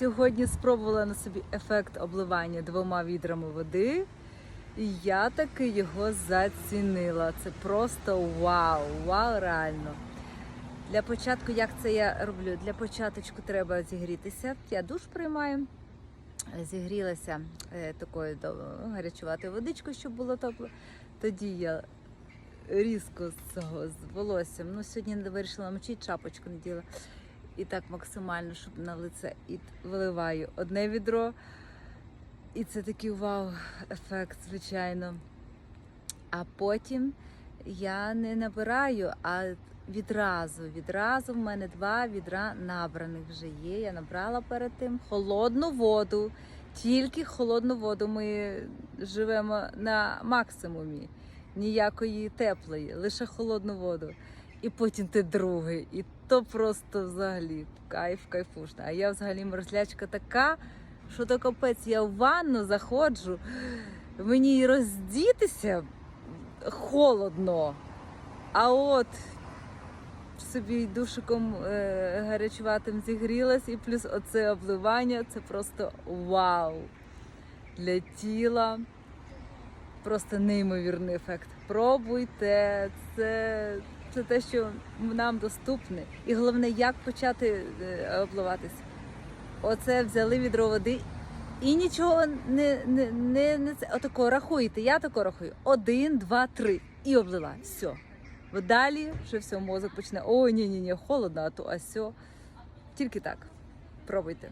Сьогодні спробувала на собі ефект обливання двома відрами води. І я таки його зацінила. Це просто вау! Вау, реально. Для початку, як це я роблю? Для початочку треба зігрітися. Я душ приймаю. Зігрілася е, такою гарячуватою водичкою, щоб було тепло. Тоді я різко з цього з волоссям. Ну, сьогодні вирішила мочити, шапочку не діла. І так максимально, щоб на лице. І виливаю одне відро. І це такий вау-ефект, звичайно. А потім я не набираю, а відразу. Відразу в мене два відра набраних вже є. Я набрала перед тим холодну воду. Тільки холодну воду. Ми живемо на максимумі. Ніякої теплої, лише холодну воду. І потім ти другий. І то просто взагалі кайф, кайфушна. А я взагалі мерзлячка така, що то капець, я в ванну заходжу, мені роздітися холодно. А от собі душиком е, гарячуватим зігрілась, і плюс оце обливання це просто вау для тіла. Просто неймовірний ефект. Пробуйте, це, це те, що нам доступне. І головне, як почати е, обливатися. Оце взяли відро води і нічого не, не, не, не це. Отако рахуєте. Я тако рахую. Один, два, три. І облила. Все. Далі вже все, мозок почне. Ой, ні, ні, ні, холодно, а то а сьо. Тільки так. Пробуйте.